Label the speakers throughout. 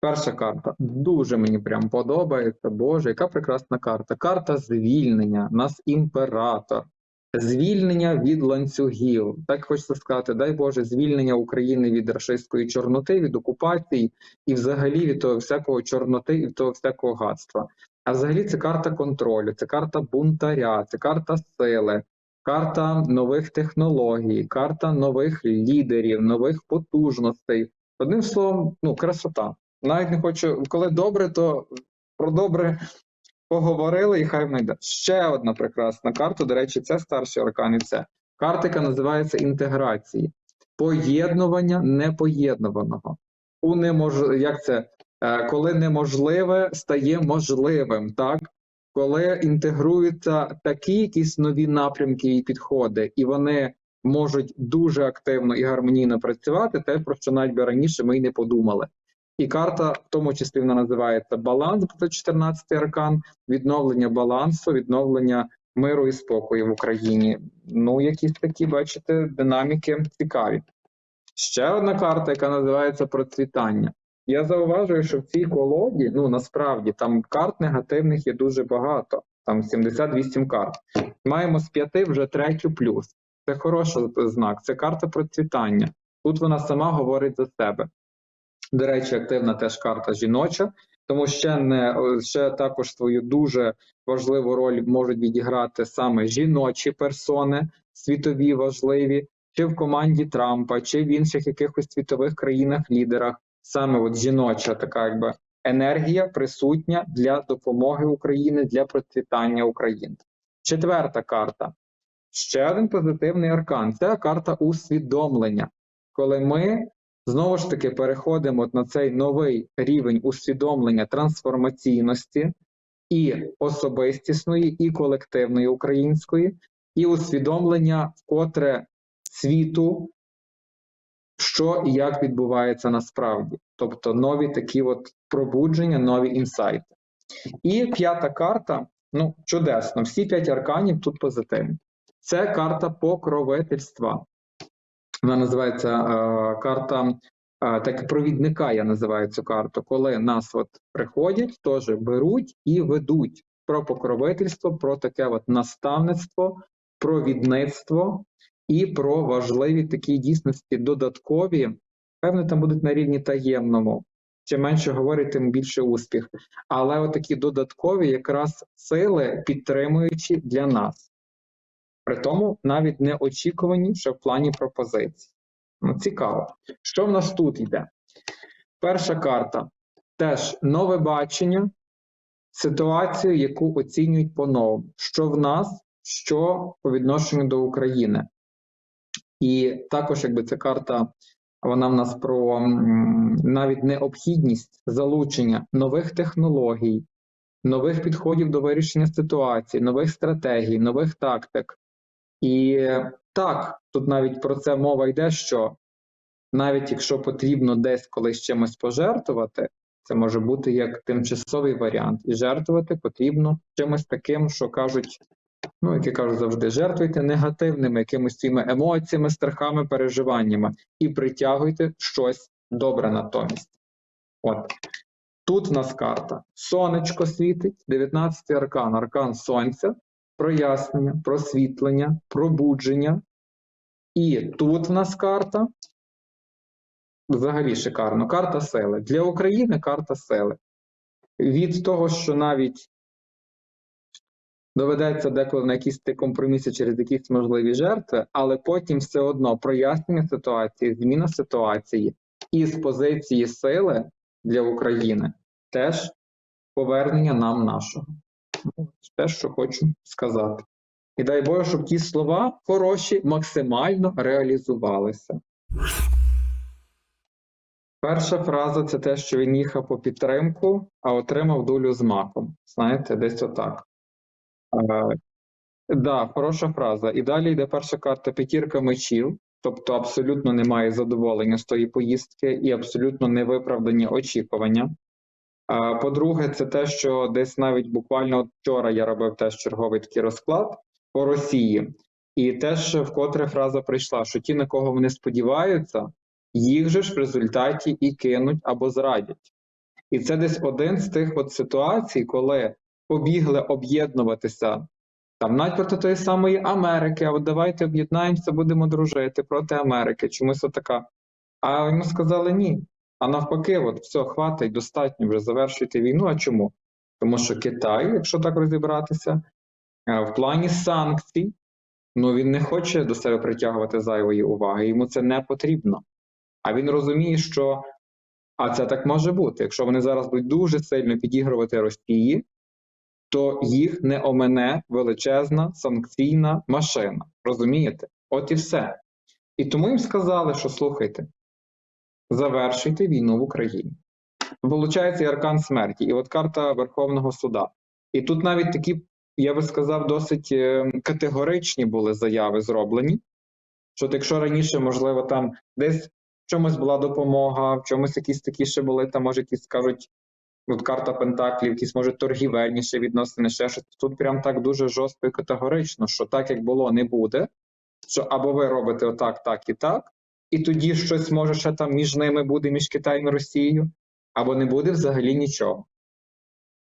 Speaker 1: Перша карта дуже мені прям подобається. Боже, яка прекрасна карта. Карта звільнення, нас імператор, звільнення від ланцюгів. Так хочеться сказати, дай Боже, звільнення України від рашистської чорноти, від окупації і взагалі від того всякого чорноти і від того всякого гадства. А взагалі це карта контролю, це карта бунтаря, це карта сили, карта нових технологій, карта нових лідерів, нових потужностей. Одним словом, ну, красота. Навіть не хочу, коли добре, то про добре поговорили, і хай вона йде. Ще одна прекрасна карта. До речі, це старший аркан, і це карта, яка називається інтеграції, поєднування непоєднуваного. Унемож... Як це? Е, Коли неможливе стає можливим, так? Коли інтегруються такі якісь нові напрямки і підходи, і вони можуть дуже активно і гармонійно працювати, те, про що навіть раніше ми й не подумали. І карта, в тому числі, вона називається баланс, це 14-й аркан, відновлення балансу, відновлення миру і спокою в Україні. Ну, якісь такі, бачите, динаміки цікаві. Ще одна карта, яка називається процвітання. Я зауважую, що в цій колоді, ну насправді там карт негативних є дуже багато, там 78 карт. Маємо з п'яти вже третю плюс. Це хороший знак, це карта процвітання. Тут вона сама говорить за себе. До речі, активна теж карта жіноча, тому ще не ще також свою дуже важливу роль можуть відіграти саме жіночі персони, світові важливі, чи в команді Трампа, чи в інших якихось світових країнах-лідерах. Саме от жіноча така якби енергія присутня для допомоги Україні, для процвітання України. Четверта карта. Ще один позитивний аркан це карта усвідомлення, коли ми знову ж таки переходимо на цей новий рівень усвідомлення трансформаційності і особистісної, і колективної української, і усвідомлення вкотре світу, що і як відбувається насправді. Тобто нові такі от пробудження, нові інсайти. І п'ята карта, ну, чудесно, всі п'ять арканів тут позитивні. Це карта покровительства. Вона називається е, карта е, так провідника. Я називаю цю карту, коли нас от приходять, теж беруть і ведуть про покровительство, про таке от наставництво, провідництво і про важливі такі дійсності додаткові. Певне, там будуть на рівні таємному. Чим менше говорить, тим більше успіх. Але отакі додаткові якраз сили підтримуючі для нас. При тому навіть не очікувані в плані пропозицій. Ну, цікаво. Що в нас тут йде? Перша карта теж нове бачення, ситуацію, яку оцінюють по-новому. Що в нас, що по відношенню до України. І також, якби ця карта, вона в нас про навіть необхідність залучення нових технологій, нових підходів до вирішення ситуації, нових стратегій, нових тактик. І так, тут навіть про це мова йде, що навіть якщо потрібно десь колись чимось пожертвувати, це може бути як тимчасовий варіант. І жертвувати потрібно чимось таким, що кажуть, ну, як я кажу завжди, жертвуйте негативними якимось своїми емоціями, страхами, переживаннями і притягуйте щось добре натомість. От. Тут в нас карта. Сонечко світить, 19-й аркан, аркан сонця, прояснення, просвітлення, пробудження. І тут в нас карта. Взагалі шикарно. Карта сили. Для України карта сили. Від того, що навіть доведеться деколи на якісь компроміси через якісь можливі жертви, але потім все одно прояснення ситуації, зміна ситуації і з позиції сили для України теж повернення нам нашого. Ну, Те, що хочу сказати. І дай Боже, щоб ті слова хороші максимально реалізувалися. Перша фраза це те, що він їхав по підтримку, а отримав долю з маком. Знаєте, десь отак. Так, да, хороша фраза. І далі йде перша карта п'ятірка мечів, тобто абсолютно немає задоволення з тої поїздки і абсолютно невиправдані очікування. По-друге, це те, що десь навіть буквально вчора я робив теж черговий такий розклад по Росії, і теж вкотре фраза прийшла, що ті, на кого вони сподіваються, їх же ж в результаті і кинуть або зрадять. І це десь один з тих от ситуацій, коли побігли об'єднуватися там навіть проти тої самої Америки, а от давайте об'єднаємося, будемо дружити проти Америки. Чомусь отака. А йому сказали ні. А навпаки, от все, хватить, достатньо вже завершуйте війну. А чому? Тому що Китай, якщо так розібратися, е, в плані санкцій, ну він не хоче до себе притягувати зайвої уваги, йому це не потрібно. А він розуміє, що а це так може бути. Якщо вони зараз будуть дуже сильно підігрувати Росії, то їх не омене величезна санкційна машина. Розумієте? От і все. І тому їм сказали, що слухайте, завершуйте війну в Україні. Вилучається і аркан смерті, і от карта Верховного суда. І тут навіть такі, я би сказав, досить е, категоричні були заяви зроблені. Що якщо раніше, можливо, там десь в чомусь була допомога, в чомусь якісь такі ще були, там, може, якісь скажуть, от карта Пентаклів, якісь, може, торгівельніше відносини, ще щось. Тут прям так дуже жорстко і категорично, що так, як було, не буде. Що або ви робите отак, так і так, і тоді щось може ще там між ними буде, між Китаєм і Росією, або не буде взагалі нічого.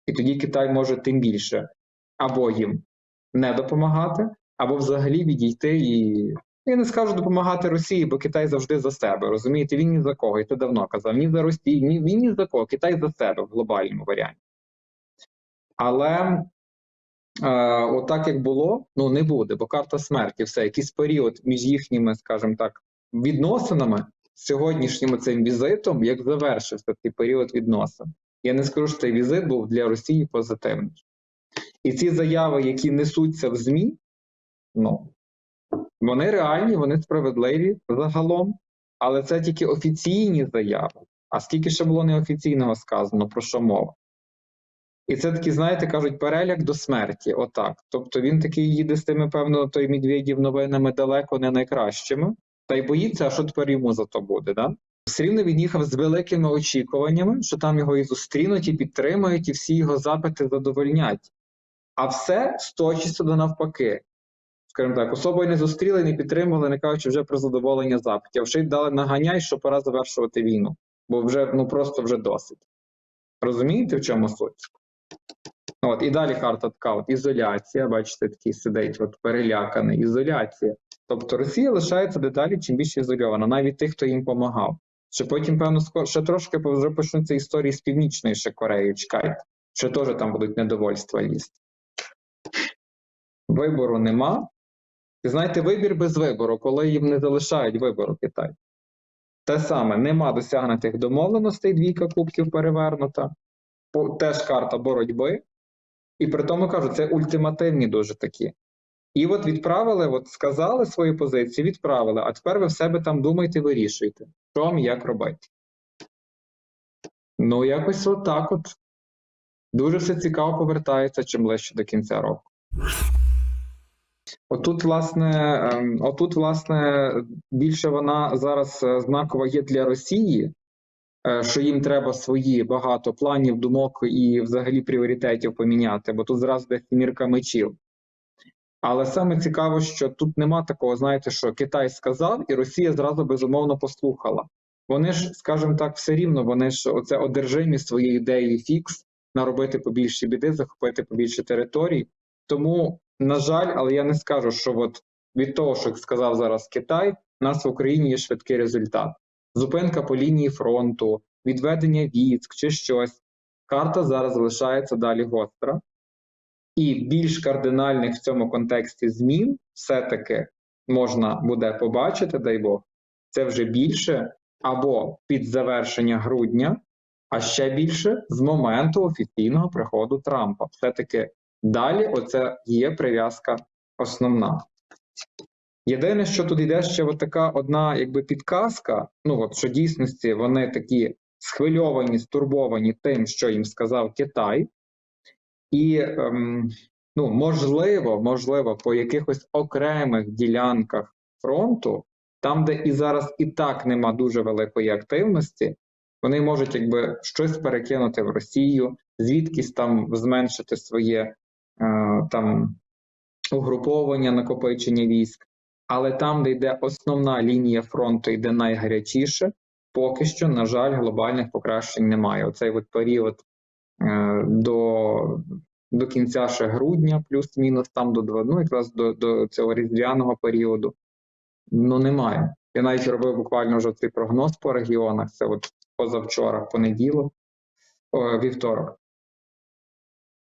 Speaker 1: І тоді Китай може тим більше або їм не допомагати, або взагалі відійти і. Я не скажу допомагати Росії, бо Китай завжди за себе. Розумієте, він ні за кого, і ти давно казав, ні за Росію, ні він ні за кого, Китай за себе в глобальному варіанті. Але е, отак як було, ну не буде, бо карта смерті, все, якийсь період між їхніми, скажімо так, відносинами, сьогоднішнім цим візитом, як завершився цей період відносин. Я не скажу, що цей візит був для Росії позитивний. І ці заяви, які несуться в ЗМІ, ну, вони реальні, вони справедливі загалом, але це тільки офіційні заяви. А скільки ще було неофіційного сказано, про що мова? І це такі, знаєте, кажуть, переляк до смерті. Отак. Тобто він такий їде з тими, певно, той Медведєв новинами далеко не найкращими, та й боїться, а що тепер йому за то буде. Да? Все рівно він їхав з великими очікуваннями, що там його і зустрінуть, і підтримають, і всі його запити задовольнять. А все сточиться до навпаки. Скажімо так, особою не зустріли, не підтримували, не кажучи вже про задоволення запитів. А ще й дали наганяй, що пора завершувати війну, бо вже ну просто вже досить. Розумієте, в чому суть? От, і далі карта така: от ізоляція. Бачите, такий сидить, от переляканий, ізоляція. Тобто Росія лишається деталі чим більше ізольована, навіть тих, хто їм допомагав. Ще потім, певно, ще трошки вже почнуться історії з Північної ще Кореї, чекайте. Ще теж там будуть недовольства лізти. Вибору нема. І знаєте, вибір без вибору, коли їм не залишають вибору Китай. Те саме, нема досягнутих домовленостей, двійка кубків перевернута, теж карта боротьби. І при тому кажу, це ультимативні дуже такі. І от відправили, от сказали свої позиції, відправили, а тепер ви в себе там думайте, вирішуйте, що вам як робити. Ну, якось отак от. Дуже все цікаво повертається чим ближче до кінця року. Отут, власне, ем, отут, власне, більше вона зараз е, знакова є для Росії, е, що їм треба свої багато планів, думок і взагалі пріоритетів поміняти, бо тут зразу десь мірка мечів. Але саме цікаво, що тут нема такого, знаєте, що Китай сказав, і Росія зразу безумовно послухала. Вони ж, скажімо так, все рівно, вони ж оце одержимі своєї ідеї фікс наробити побільше біди, захопити побільше територій. Тому, на жаль, але я не скажу, що от від того, що сказав зараз Китай, у нас в Україні є швидкий результат. Зупинка по лінії фронту, відведення військ чи щось. Карта зараз залишається далі гостра. І більш кардинальних в цьому контексті змін все-таки можна буде побачити, дай Бог, це вже більше або під завершення грудня, а ще більше з моменту офіційного приходу Трампа. Все-таки далі оце є прив'язка основна. Єдине, що тут йде ще от така одна якби підказка, ну от що дійсності вони такі схвильовані, стурбовані тим, що їм сказав Китай. І ем, ну, можливо, можливо, по якихось окремих ділянках фронту, там, де і зараз і так нема дуже великої активності, вони можуть якби щось перекинути в Росію, звідкись там зменшити своє е, там угруповання, накопичення військ. Але там, де йде основна лінія фронту, йде найгарячіше, поки що, на жаль, глобальних покращень немає. Оцей от період до, до кінця ще грудня, плюс-мінус, там до два- ну, якраз до, до цього різдвяного періоду. Ну, немає. Я навіть робив буквально вже цей прогноз по регіонах. Це от позавчора, понеділок, вівторок.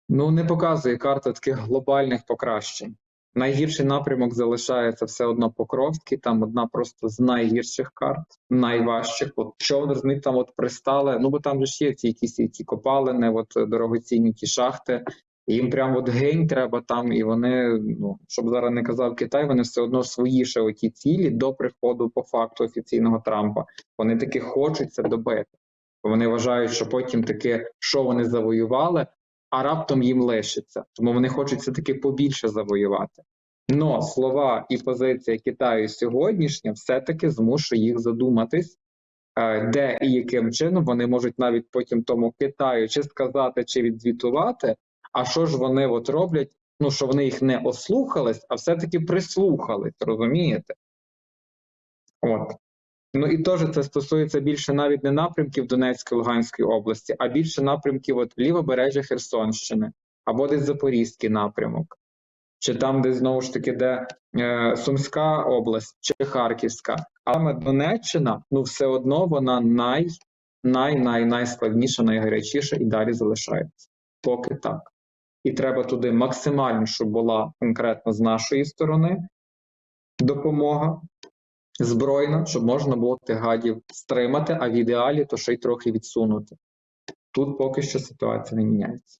Speaker 1: Ну, не показує карта таких глобальних покращень. Найгірший напрямок залишається все одно Покровський, там одна просто з найгірших карт, найважчих. От що з них там от пристали? Ну бо там же ж є ці якісь ті копалини, от дорогоцінні ті шахти. Їм прям от гень треба там, і вони, ну щоб зараз не казав Китай, вони все одно свої ще оті цілі до приходу по факту офіційного Трампа. Вони таки хочуть це добити. Вони вважають, що потім таки, що вони завоювали, а раптом їм лишиться. Тому вони хочуть все таки побільше завоювати. Но слова і позиція Китаю сьогоднішня все-таки змушує їх задуматись, е, де і яким чином вони можуть навіть потім тому Китаю чи сказати, чи відзвітувати, а що ж вони от роблять, ну що вони їх не ослухались, а все-таки прислухались, розумієте? От. Ну і теж це стосується більше навіть не напрямків Донецької Луганської області, а більше напрямків от лівобережжя Херсонщини або десь Запорізький напрямок, чи там, де знову ж таки, де е, Сумська область чи Харківська. А саме Донеччина, ну все одно вона най, най, най, найскладніша, найгарячіша і далі залишається. Поки так. І треба туди максимально, щоб була конкретно з нашої сторони допомога збройна, щоб можна було тих гадів стримати, а в ідеалі то ще й трохи відсунути. Тут поки що ситуація не міняється.